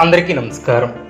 అందరికీ నమస్కారం.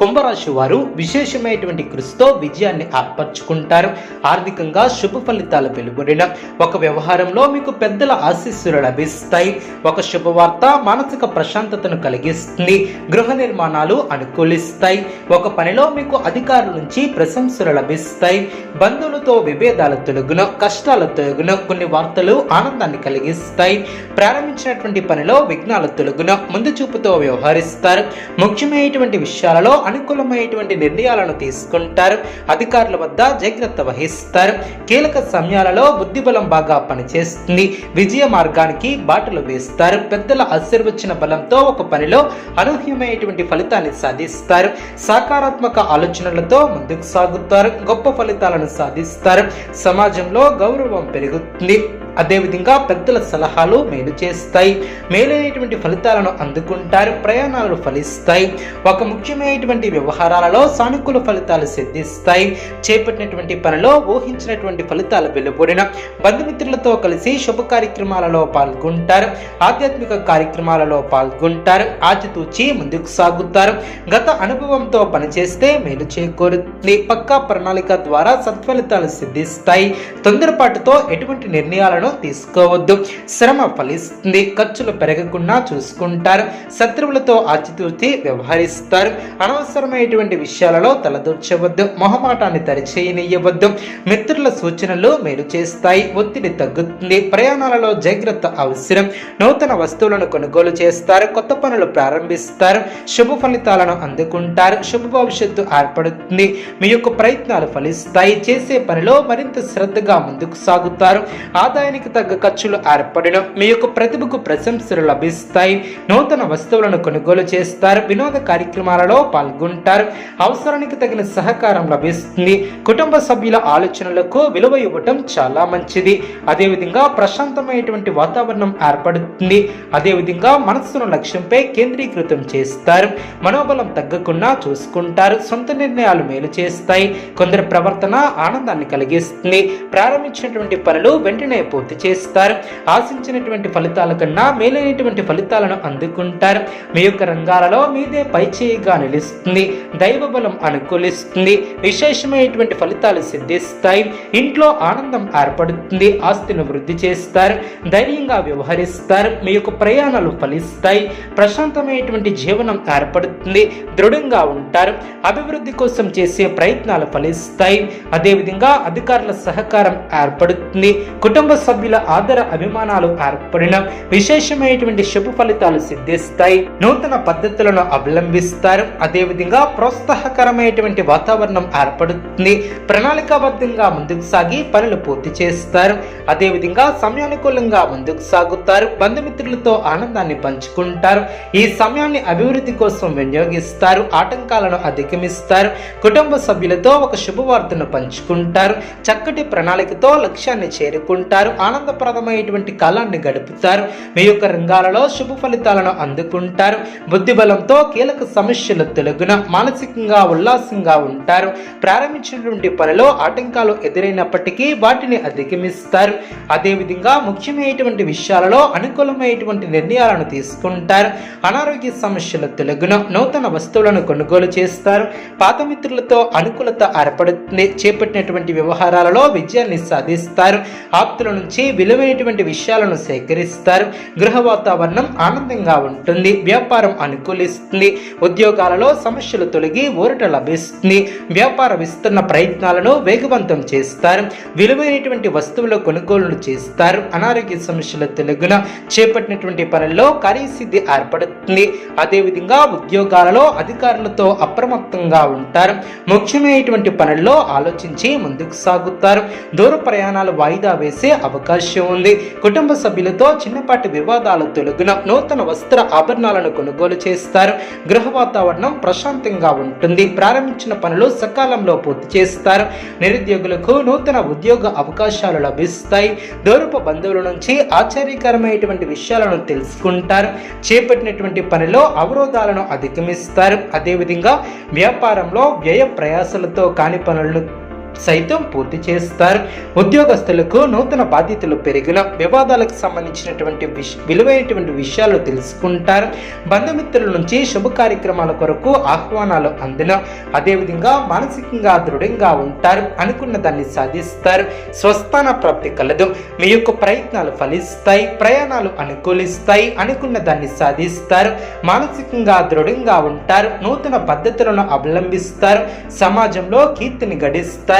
కుంభరాశి వారు విశేషమైనటువంటి కృషితో విజయాన్ని ఆర్పర్చుకుంటారు. ఆర్థికంగా శుభ ఫలితాలు వెలువడిన ఒక వ్యవహారంలో మీకు పెద్దల ఆశీస్సులు లభిస్తాయి. ఒక శుభవార్త మానసిక ప్రశాంతతను కలిగిస్తుంది. గృహ నిర్మాణాలు అనుకూలిస్తాయి. ఒక పనిలో మీకు అధికారుల నుంచి ప్రశంసలు లభిస్తాయి. బంధువులతో విభేదాల తొలగున కష్టాల తొలగున కొన్ని వార్తలు ఆనందాన్ని కలిగిస్తాయి. ప్రారంభించినటువంటి పనిలో విఘ్నాల తొలగున ముందు చూపుతో వ్యవహరిస్తారు. ముఖ్యమైనటువంటి విషయాలలో అనుకూలమైనటువంటి నిర్ణయాలను తీసుకుంటారు. అధికారుల వద్ద జాగ్రత్త వహిస్తారు. కీలక సమయాలలో బుద్ధిబలం బాగా పనిచేస్తుంది. విజయ మార్గానికి బాటలు వేస్తారు. పెద్దల ఆశీర్వచన బలంతో ఒక పనిలో అనూహ్యమైనటువంటి ఫలితాన్ని సాధిస్తారు. సకారాత్మక ఆలోచనలతో ముందుకు సాగుతారు. గొప్ప ఫలితాలను సాధిస్తారు. సమాజంలో గౌరవం పెరుగుతుంది. అదేవిధంగా పెద్దల సలహాలు మేలు చేస్తాయి. మేలైనటువంటి ఫలితాలను అందుకుంటారు ప్రయాణాలు ఫలిస్తాయి. ఒక ముఖ్యమైనటువంటి వ్యవహారాలలో సానుకూల ఫలితాలు సిద్ధిస్తాయి. చేపట్టినటువంటి పనిలో ఊహించినటువంటి ఫలితాలు వెలువడిన బంధుమిత్రులతో కలిసి శుభ కార్యక్రమాలలో పాల్గొంటారు ఆధ్యాత్మిక కార్యక్రమాలలో పాల్గొంటారు ఆచితూచి ముందుకు సాగుతారు. గత అనుభవంతో పనిచేస్తే మేలు చేకూరుతుంది. పక్కా ప్రణాళిక ద్వారా సత్ఫలితాలు సిద్ధిస్తాయి. తొందరపాటుతో ఎటువంటి నిర్ణయాలను తీసుకోవద్దు. శ్రమ ఫలిస్తుంది. ఖర్చులు పెరగకుండా చూసుకుంటారు. శత్రువులతో ఆచితూచి వ్యవహరిస్తారు. అనవసరమైనటువంటి విషయాలలో తలదూర్చవద్దు. మొహమాటాన్ని తరిచేయనియవద్దు మిత్రుల సూచనలు మేలు చేస్తాయి. ఒత్తిడి తగ్గుతుంది. ప్రయాణాలలో జాగ్రత్త అవసరం. నూతన వస్తువులను కొనుగోలు చేస్తారు. కొత్త పనులు ప్రారంభిస్తారు. శుభ ఫలితాలను అందుకుంటారు. శుభ భవిష్యత్తు ఏర్పడుతుంది. మీ యొక్క ప్రయత్నాలు ఫలిస్తాయి. చేసే పనిలో మరింత శ్రద్ధగా ముందుకు సాగుతారు. ఆదాయ ఆదాయానికి తగ్గ ఖర్చులు ఏర్పడిన మీ యొక్క ప్రతిభకు ప్రశంసలు లభిస్తాయి. నూతన వస్తువులను కొనుగోలు చేస్తారు. వినోద కార్యక్రమాలలో పాల్గొంటారు. అవసరానికి తగిన సహకారం లభిస్తుంది. కుటుంబ సభ్యుల ఆలోచనలకు విలువ ఇవ్వటం చాలా మంచిది. అదేవిధంగా ప్రశాంతమైనటువంటి వాతావరణం ఏర్పడుతుంది. అదేవిధంగా మనస్సును లక్ష్యంపై కేంద్రీకృతం చేస్తారు. మనోబలం తగ్గకుండా చూసుకుంటారు. సొంత నిర్ణయాలు మేలు చేస్తాయి. కొందరి ప్రవర్తన ఆనందాన్ని కలిగిస్తుంది. ప్రారంభించినటువంటి పనులు వెంటనే పూర్తి చేస్తారు. ఆశించినటువంటి ఫలితాల కన్నా మేలైనటువంటి ఫలితాలను అందుకుంటారు. మీ యొక్క రంగాలలో మీదే పైచేయిగా నిలుస్తుంది. దైవ బలం అనుకూలిస్తుంది. విశేషమైనటువంటి ఫలితాలు సిద్ధిస్తాయి. ఇంట్లో ఆనందం ఏర్పడుతుంది. ఆస్తిని వృద్ధి చేస్తారు. ధైర్యంగా వ్యవహరిస్తారు. మీ యొక్క ప్రయాణాలు ఫలిస్తాయి. ప్రశాంతమైనటువంటి జీవనం ఏర్పడుతుంది. దృఢంగా ఉంటారు. అభివృద్ధి కోసం చేసే ప్రయత్నాలు ఫలిస్తాయి. అదేవిధంగా అధికారుల సహకారం ఏర్పడుతుంది. కుటుంబ సభ్యుల ఆదర అభిమానాలు ఏర్పడిన విశేషమైనటువంటి శుభ ఫలితాలు సిద్ధిస్తాయి. నూతన పద్ధతులను అవలంబిస్తారు. అదేవిధంగా ప్రోత్సాహకరమైనటువంటి వాతావరణం ఏర్పడుతుంది. ప్రణాళికాబద్ధంగా ముందుకు సాగి పనులు పూర్తి చేస్తారు. అదేవిధంగా సమయానుకూలంగా ముందుకు సాగుతారు. బంధుమిత్రులతో ఆనందాన్ని పంచుకుంటారు. ఈ సమయాన్ని అభివృద్ధి కోసం వినియోగిస్తారు. ఆటంకాలను అధిగమిస్తారు. కుటుంబ సభ్యులతో ఒక శుభవార్తను పంచుకుంటారు. చక్కటి ప్రణాళికతో లక్ష్యాన్ని చేరుకుంటారు. ఆనందప్రదమైనటువంటి కాలాన్ని గడుపుతారు. మీ యొక్క రంగాలలో శుభ ఫలితాలను అందుకుంటారు. బుద్ధిబలంతో కీలక సమస్యలు తొలగున మానసికంగా ఉల్లాసంగా ఉంటారు. ప్రారంభించినటువంటి పనిలో ఆటంకాలు ఎదురైనప్పటికీ వాటిని అధిగమిస్తారు. అదేవిధంగా ముఖ్యమైనటువంటి విషయాలలో అనుకూలమైనటువంటి నిర్ణయాలను తీసుకుంటారు. అనారోగ్య సమస్యల తొలగున నూతన వస్తువులను కొనుగోలు చేస్తారు. పాత మిత్రులతో అనుకూలత ఏర్పడుతుంది. చేపట్టినటువంటి వ్యవహారాలలో విజయాన్ని సాధిస్తారు. ఆప్తుల నుంచి నుంచి విలువైనటువంటి విషయాలను సేకరిస్తారు. గృహ వాతావరణం ఆనందంగా ఉంటుంది. వ్యాపారం అనుకూలిస్తుంది. ఉద్యోగాలలో సమస్యలు తొలగి ఊరట లభిస్తుంది. వ్యాపార విస్తరణ ప్రయత్నాలను వేగవంతం చేస్తారు. విలువైనటువంటి వస్తువుల కొనుగోలు చేస్తారు. అనారోగ్య సమస్యల తెలుగున చేపట్టినటువంటి పనుల్లో కార్యసిద్ధి ఏర్పడుతుంది. అదేవిధంగా ఉద్యోగాలలో అధికారులతో అప్రమత్తంగా ఉంటారు. ముఖ్యమైనటువంటి పనుల్లో ఆలోచించి ముందుకు సాగుతారు. దూర ప్రయాణాలు వాయిదా వేసే అవకాశం అవకాశం ఉంది. కుటుంబ సభ్యులతో చిన్నపాటి వివాదాలు తొలగిన నూతన వస్త్ర ఆభరణాలను కొనుగోలు చేస్తారు. గృహ వాతావరణం ప్రశాంతంగా ఉంటుంది. ప్రారంభించిన పనులు సకాలంలో పూర్తి చేస్తారు. నిరుద్యోగులకు నూతన ఉద్యోగ అవకాశాలు లభిస్తాయి. దూరపు బంధువుల నుంచి ఆశ్చర్యకరమైనటువంటి విషయాలను తెలుసుకుంటారు. చేపట్టినటువంటి పనిలో అవరోధాలను అధిగమిస్తారు. అదేవిధంగా వ్యాపారంలో వ్యయ ప్రయాసలతో కాని పనులను సైతం పూర్తి చేస్తారు. ఉద్యోగస్తులకు నూతన బాధ్యతలు పెరిగిన వివాదాలకు సంబంధించినటువంటి విష విలువైనటువంటి విషయాలు తెలుసుకుంటారు. బంధుమిత్రుల నుంచి శుభ కార్యక్రమాల కొరకు ఆహ్వానాలు అందిన అదేవిధంగా మానసికంగా దృఢంగా ఉంటారు అనుకున్న దాన్ని సాధిస్తారు. స్వస్థాన ప్రాప్తి కలదు. మీ యొక్క ప్రయత్నాలు ఫలిస్తాయి ప్రయాణాలు అనుకూలిస్తాయి అనుకున్న దాన్ని సాధిస్తారు. మానసికంగా దృఢంగా ఉంటారు. నూతన పద్ధతులను అవలంబిస్తారు. సమాజంలో కీర్తిని గడిస్తారు.